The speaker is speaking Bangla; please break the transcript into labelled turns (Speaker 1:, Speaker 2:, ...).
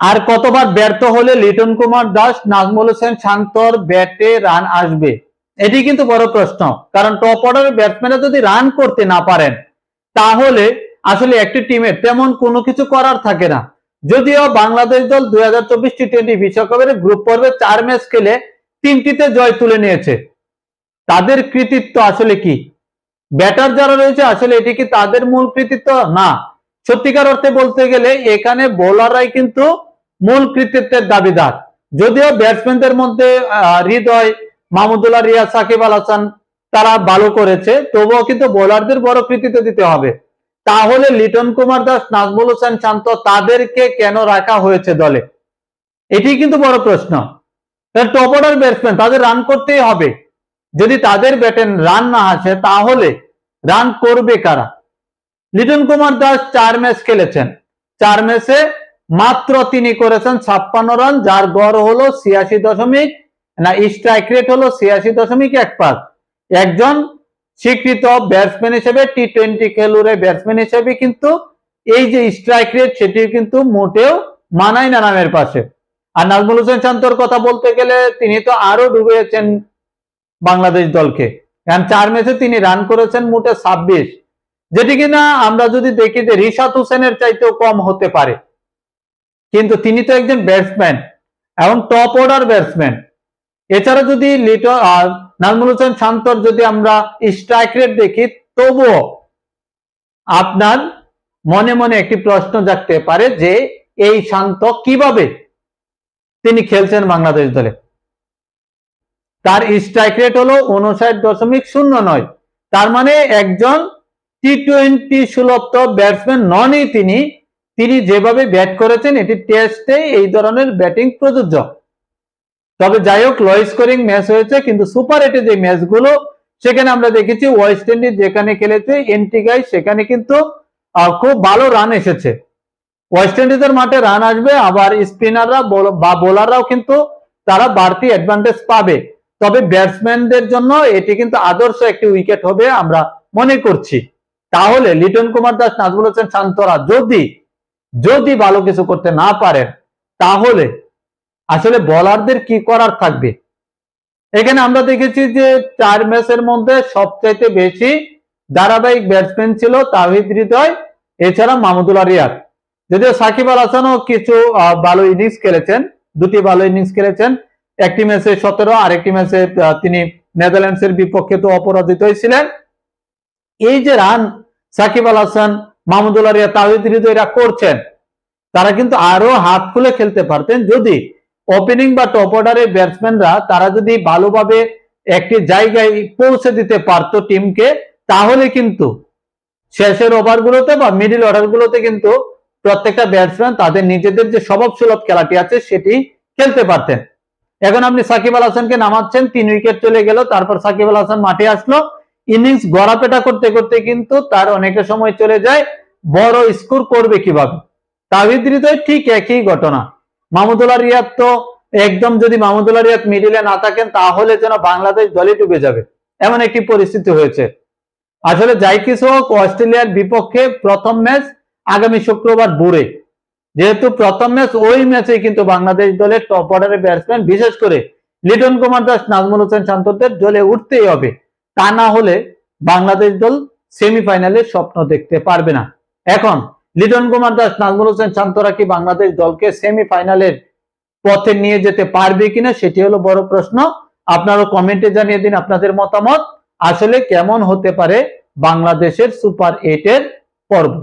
Speaker 1: আর কতবার ব্যর্থ হলে লিটন কুমার দাস, নাজমুল হোসেন শান্তর ব্যাটে রান আসবে? এটি কিন্তু বড় প্রশ্ন, কারণ টপ অর্ডারের ব্যাটসম্যানরা যদি রান করতে না পারেন, তাহলে আসলে একটি টিমের তেমন কোনো কিছু করার থাকে না। যদিও বাংলাদেশ দল দুই হাজার চব্বিশ টি টোয়েন্টি বিশ্বকাপের গ্রুপ পর্বে চার ম্যাচ খেলে তিনটিতে জয় তুলে নিয়েছে। তাদের কৃতিত্ব আসলে কি? ব্যাটার যারা রয়েছে, আসলে এটি কি তাদের মূল কৃতিত্ব? না। সত্যিকার অর্থে বলতে গেলে এখানে বোলাররাই কিন্তু মূল কৃতিত্বের দাবিদার। যদিও ব্যাটসম্যানদের মধ্যে হৃদয় মাহমুদুল্লাহ রিয়াজ, সাকিব আল হাসান তারা ভালো করেছে, তবুও কিন্তু বোলারদের বড় কৃতিত্ব দিতে হবে। তাহলে লিটন কুমার দাস, নাজমুল হোসেন শান্ত তাদেরকে কেন রাখা হয়েছে দলে? এটি কিন্তু বড় প্রশ্ন। টপ অর্ডার ব্যাটসম্যান তাদের রান করতেই হবে। যদি তাদের ব্যাটেন রান না আসে, তাহলে রান করবে কারা? লিটন কুমার দাস চার ম্যাচ খেলেছেন। চার ম্যাচে মাত্র তিনি করেছেন ছাপ্পান্ন রান, যার গড় হলো ছিয়াশি দশমিক, না স্ট্রাইক রেট হলো ছিয়াশি দশমিক এক পাঁচ। একজন স্বীকৃত ব্যাটসম্যান হিসেবে টি টোয়েন্টি খেলুড়ে ব্যাটসম্যান হিসেবে কিন্তু এই যে স্ট্রাইক রেট সেটি কিন্তু মোটেও মানায় না নামের পাশে। আর নাজমুল হোসেন শান্তর কথা বলতে গেলে, তিনি তো আরও ডুবেছেন বাংলাদেশ দলকে। কারণ চার ম্যাচে তিনি রান করেছেন মোটে ছাব্বিশ, যেটি কিনা আমরা যদি দেখি যে রিশাদ হোসেনের চাইতেও কম হতে পারে। কিন্তু তিনি তো একজন ব্যাটসম্যান এবং টপ অর্ডার ব্যাটসম্যান এছাড়া যদি লিটন নাজমুল হোসেন শান্তর যদি আমরা স্ট্রাইক রেট দেখি, তবুও আপনার মনে মনে একটি প্রশ্ন জাগতে পারে যে এই শান্ত কীভাবে তিনি খেলছেন বাংলাদেশ দলে। তার স্ট্রাইক রেট হলো উনষাট দশমিক শূন্য নয়। তার মানে একজন টি টোয়েন্টি সুলভ ব্যাটসম্যান ননই তিনি তিনি যেভাবে ব্যাট করেছেন, এটি টেস্টে এই ধরনের ব্যাটিং প্রযোজ্য। তবে যাই হোক লো স্কোরিং ম্যাচ হয়েছে, কিন্তু সুপার এটে যে ম্যাচগুলো সেখানে আমরা দেখেছি ওয়েস্ট ইন্ডিজ যেখানে খেলেছে এন্টিগাই সেখানে কিন্তু খুব ভালো রান এসেছে। ওয়েস্ট ইন্ডিজের মাঠে রান আসবে, আবার স্পিনাররা বা বোলাররাও কিন্তু তারা বাড়তি অ্যাডভান্টেজ পাবে। তবে ব্যাটসম্যানদের জন্য এটি কিন্তু আদর্শ একটি উইকেট হবে, আমরা মনে করছি। তাহলে লিটন কুমার দাস, নাজমুল হোসেন শান্তরা, যদি যদি ভালো কিছু করতে না পারেন, তাহলে আসলে বলারদের কি করার থাকবে? এখানে আমরা দেখেছি যে চার ম্যাচের মধ্যে সবচাইতে বেশি ধারাবাহিক ব্যাটসম্যান ছিল তাহিদ হৃদয়, এছাড়া মাহমুদুল্লাহ রিয়াদ যদিও সাকিব আল হাসানও কিছু ভালো ইনিংস খেলেছেন, দুটি ভালো ইনিংস খেলেছেন, একটি ম্যাচে সতেরো, আরেকটি ম্যাচে তিনি নেদারল্যান্ডসের বিপক্ষে তো অপরাজিত হয়েছিলেন। এই যে রান সাকিব আল হাসান মাহমুদুল্লাহ রিয়া তাহিদ হৃদয়রা করছেন। তারা কিন্তু আরও হাত খুলে খেলতে পারতেন। যদি ওপেনিং বা টপ অর্ডারের ব্যাটসম্যানরা তারা যদি ভালোভাবে একটি জায়গায় পৌঁছে দিতে পারতো টিমকে তাহলে কিন্তু শেষের ওভারগুলোতে বা মিডিল অর্ডারগুলোতে কিন্তু প্রত্যেকটা ব্যাটসম্যান তাদের নিজেদের যে স্বভাব সুলভ খেলাটি আছে সেটি খেলতে পারতেন। এখন আপনি সাকিব আল হাসানকে নামাচ্ছেন, তিন উইকেট চলে গেল, তারপর সাকিব আল হাসান মাঠে আসলো। ইনিংস গড়াপেটা করতে করতে কিন্তু তার অনেকটা সময় চলে যায়, বড় স্কোর করবে কীভাবে? তাহিদ হৃদয় ঠিক একই ঘটনা। মাহমুদুল্লাহ রিয়াদ তো একদম যদি মাহমুদুল্লাহ রিয়াদ মিডিলে না থাকেন, তাহলে যেন বাংলাদেশ দলে ডুবে যাবে। এমন একটি পরিস্থিতি হয়েছে। আসলে যাই কিছু হোক অস্ট্রেলিয়ার বিপক্ষে প্রথম ম্যাচ আগামী শুক্রবার বুড়ে যেহেতু প্রথম ম্যাচ ওই ম্যাচে কিন্তু বাংলাদেশ দলের টপ অর্ডারের ব্যাটসম্যান বিশেষ করে লিটন কুমার দাস, নাজমুল হোসেন শান্তদের দলে উঠতেই হবে। তা না হলে বাংলাদেশ দল সেমিফাইনালে স্বপ্ন দেখতে পারবে না। এখন, লিটন কুমার দাস, নাজমুল হোসেন শান্তরা কি বাংলাদেশ দলকে সেমিফাইনালের পথে নিয়ে যেতে পারবে কিনা সেটি হলো বড় প্রশ্ন। আপনারও কমেন্টে জানিয়ে দিন আপনাদের মতামত। আসলে কেমন হতে পারে বাংলাদেশের সুপার এইটের পর্ব?